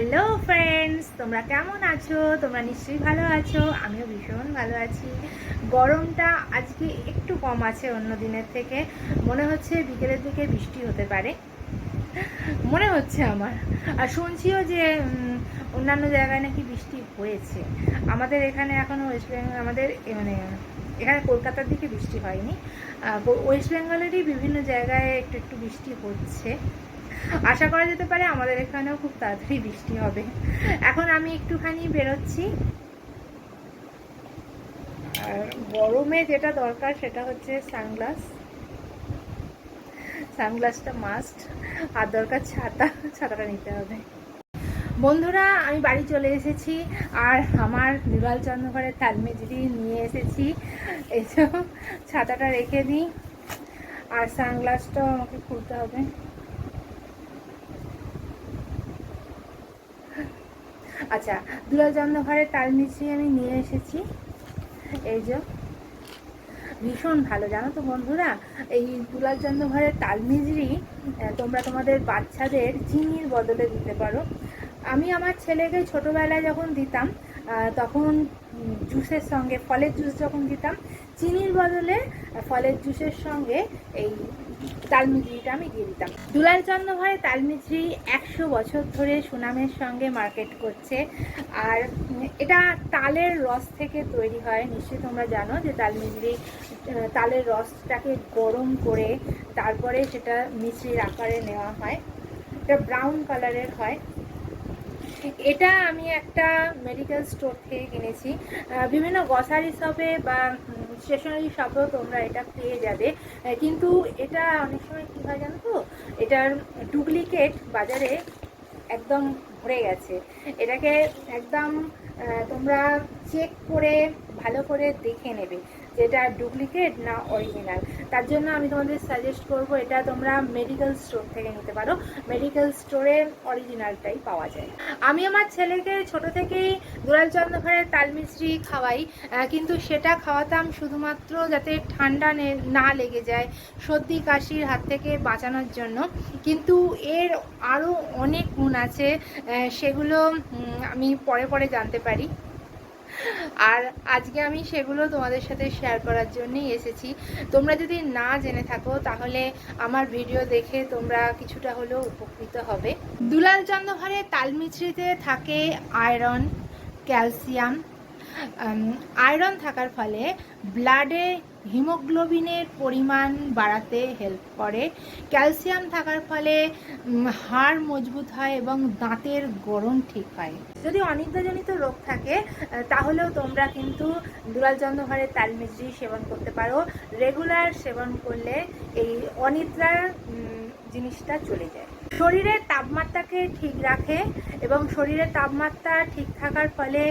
Hello friends, তোমরা কেমন আছো? তোমরা নিশ্চয়ই ভালো আছো, আমিও ভীষণ ভালো আছি। গরমটা আজকে একটু কম আছে অন্য দিনের থেকে। মনে হচ্ছে বিকেলের দিকে বৃষ্টি হতে পারে। মনে হচ্ছে আমার। আর শুনছিও যে অন্যান্য জায়গায় নাকি বৃষ্টি হয়েছে। আমাদের এখানে এখনও ওয়েস্ট বেঙ্গল আমাদের মানে এখানে কলকাতার দিকে বৃষ্টি হয়নি। ওয়েস্ট বেঙ্গলেরই বিভিন্ন জায়গায় একটু একটু বৃষ্টি হচ্ছে। আশা করা যেতে পারে আমাদের এখানেও খুব তাড়াতাড়ি বৃষ্টি হবে। এখন আমি একটুখানি বেরোচ্ছি। আর গরমে যেটা দরকার সেটা হচ্ছে সানগ্লাস। সানগ্লাসটা মাস্ট আর দরকার ছাতা, ছাতাটা নিতে হবে। বন্ধুরা, আমি বাড়ি চলে এসেছি। আর আমার বিবাল চন্দ্রঘরের তালমেজরি নিয়ে এসেছি। যে, ছাতাটা রেখে দিই। আর সানগ্লাসটাও আমাকে খুলতে হবে। আচ্ছা দুলাল চন্দ্রঘরের তালমিছরি আমি নিয়ে এসেছি। এই যে ভীষণ ভালো জানো তো বন্ধুরা? এই দুলাল চন্দ্রঘরের তালমিজরি আহ, তোমরা তোমাদের বাচ্চাদের চিনির বদলে দিতে পারো। আমি আমার ছেলেকে ছোটোবেলায় যখন দিতাম তখন জুসের সঙ্গে, ফলের জুস যখন দিতাম, চিনির বদলে ফলের জুসের সঙ্গে এই তালমিজরিটা আমি দিয়ে দিতাম। দুলাল চন্দ্রভাই তালমিজরি একশো বছর ধরে সুনামের সঙ্গে মার্কেট করছে। আর এটা তালের রস থেকে তৈরি হয়। নিশ্চয়ই তোমরা জানো যে তালমিজরি তালের রসটাকে গরম করে তারপরে সেটা মিশ্রির আকারে নেওয়া হয়। এটা ব্রাউন কালারের হয়। এটা আমি একটা মেডিকেল স্টোর থেকে কিনেছি। বিভিন্ন গ্রসারি শপে বা স্টেশনারি শপেও তোমরা এটা পেয়ে যাবে। কিন্তু এটা অনেক সময় কী হয় জানো তো? এটার ডুপ্লিকেট বাজারে একদম ভরে গেছে। এটাকে একদম তোমরা চেক করে, ভালো করে দেখে নেবে। যে এটা ডুপ্লিকেট না অরিজিনাল তার জন্য আমি তোমাদের সাজেস্ট করব, এটা তোমরা মেডিকেল স্টোর থেকে নিতে পারো। মেডিকেল স্টোরে অরিজিনালটাই পাওয়া যায়। আমি আমার ছেলেকে ছোট থেকেই দুলাল চন্দ্রঘরের তালমিশ্রি খাওয়াই কিন্তু সেটা খাওয়াতাম শুধুমাত্র যাতে ঠান্ডা না লেগে যায় সর্দি, কাশির হাত থেকে বাঁচানোর জন্য। কিন্তু এর আরও অনেক গুণ আছে সেগুলো আমি পরে পরে জানতে পারি। আর আজকে আমি সেগুলো তোমাদের সাথে শেয়ার করার জন্যই এসেছি। তোমরা যদি না জেনে থাকো, তাহলে আমার ভিডিও দেখে তোমরা কিছুটা হলেও উপকৃত হবে। দুলাল চন্দ্রঘরে তালমিছরিতে থাকে আয়রন ক্যালসিয়াম আয়রন থাকার ফলে ব্লাডে হিমোগ্লোবিনের পরিমাণ বাড়াতে হেল্প করে। ক্যালসিয়াম থাকার ফলে হাড় মজবুত হয় এবং দাঁতের গরম ঠিক হয়। যদি অনিদ্রাজনিত রোগ থাকে তাহলেও তোমরা কিন্তু দুলাল চন্দ্রঘরের তালমিজরি সেবন করতে পারো। রেগুলার সেবন করলে এই অনিদ্রার জিনিসটা চলে যায়। শরীরের তাপমাত্রাকে ঠিক রাখে এবং শরীরের তাপমাত্রা ঠিক থাকার ফলে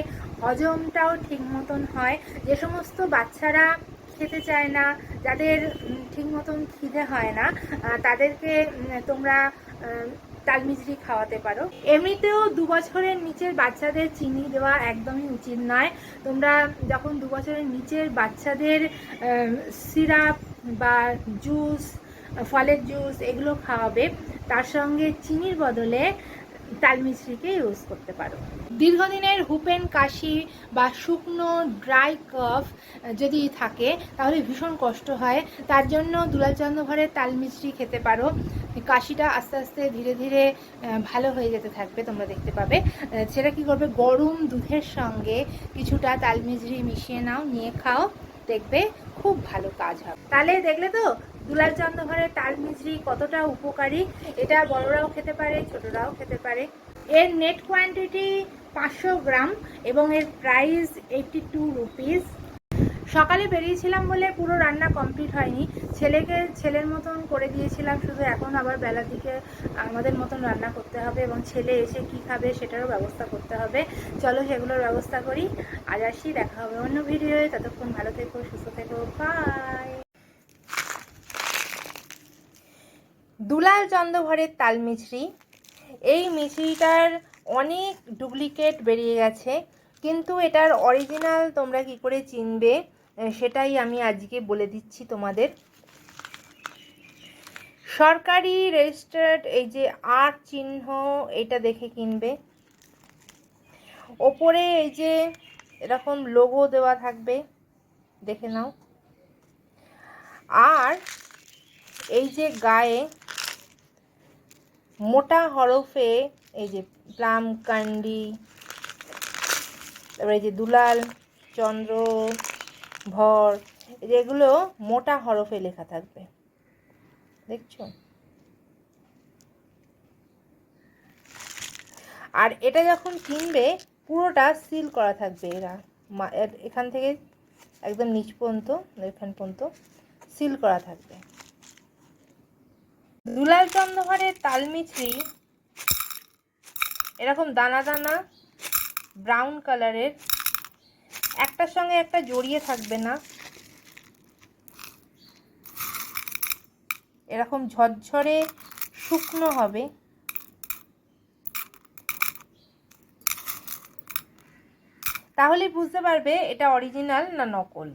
হজমটাও ঠিক মতন হয়। যে সমস্ত বাচ্চারা খেতে চায় না, যাদের ঠিক মতন খিদে হয় না তাদেরকে তোমরা তালমিজরি খাওয়াতে পারো। এমনিতেও দু বছরের নিচের বাচ্চাদের চিনি দেওয়া একদমই উচিত নয়। তোমরা যখন দু বছরের নিচের বাচ্চাদের সিরাপ বা জুস, ফলের জুস এগুলো খাওয়াবে, তার সঙ্গে চিনির বদলে তালমিছরিকে ইউজ করতে পারো। দীর্ঘদিনের হুপেন কাশি বা শুকনো ড্রাই কফ যদি থাকে, তাহলে ভীষণ কষ্ট হয়। তার জন্য দুলালচন্দ্র ঘরের তালমিছরি খেতে পারো। কাশিটা আস্তে আস্তে ধীরে ধীরে ভালো হয়ে যেতে থাকবে, তোমরা দেখতে পাবে। সেটা কি করবে? গরম দুধের সঙ্গে কিছুটা তালমিছরি মিশিয়ে নাও, নিয়ে খাও, দেখবে খুব ভালো কাজ হবে। তাহলে দেখলে তো দুলাল চন্দ্রঘরের তাল মিছরি কতটা উপকারী? এটা বড়রাও খেতে পারে, ছোটরাও খেতে পারে। এর নেট কোয়ান্টিটি পাঁচশো গ্রাম এবং এর প্রাইস এইটটি টু রুপিস সকালে বেরিয়েছিলাম বলে পুরো রান্না কমপ্লিট হয়নি। ছেলেকে ছেলের মতন করে দিয়েছিলাম, শুধু এখন আবার বেলার দিকে আমাদের মতন রান্না করতে হবে এবং ছেলে এসে কি খাবে সেটারও ব্যবস্থা করতে হবে। চলো সেগুলোর ব্যবস্থা করি। আজ আসি, দেখা হবে অন্য ভিডিওয়ে ততক্ষণ ভালো থেকো, সুস্থ থেকো। বাই দুলাল চন্দ্রভরের তাল মিছরি। এই মিছরিটার অনেক ডুপ্লিকেট বেরিয়ে গেছে, কিন্তু এটার অরিজিনাল তোমরা কি করে চিনবে সেটাই আমি আজকে বলে দিচ্ছি তোমাদের। সরকারি রেজিস্টার্ড এই যে আর চিহ্ন, এটা দেখে কিনবে। ওপরে এই যে এরকম লোগো দেওয়া থাকবে, দেখে নাও। আর এই যে গায়ে মোটা হরফে এই যে প্লাম, কান্ডি, তারপরে এই যে দুলাল, চন্দ্র, ভর যেগুলো মোটা হরফে লেখা থাকবে। দেখছ? আর এটা যখন কিনবে, পুরোটা সিল করা থাকবে এরা এখান থেকে একদম নিচ পর্যন্ত, এখান পর্যন্ত সিল করা থাকবে। দুলাল চন্দ্রঘরের তালমিছরি এরকম দানা দানা ব্রাউন কালারের একটার সঙ্গে একটা জড়িয়ে থাকবে না। এরকম ঝরঝরে শুকনো হবে। তাহলে বুঝতে পারবে এটা অরিজিনাল না নকল।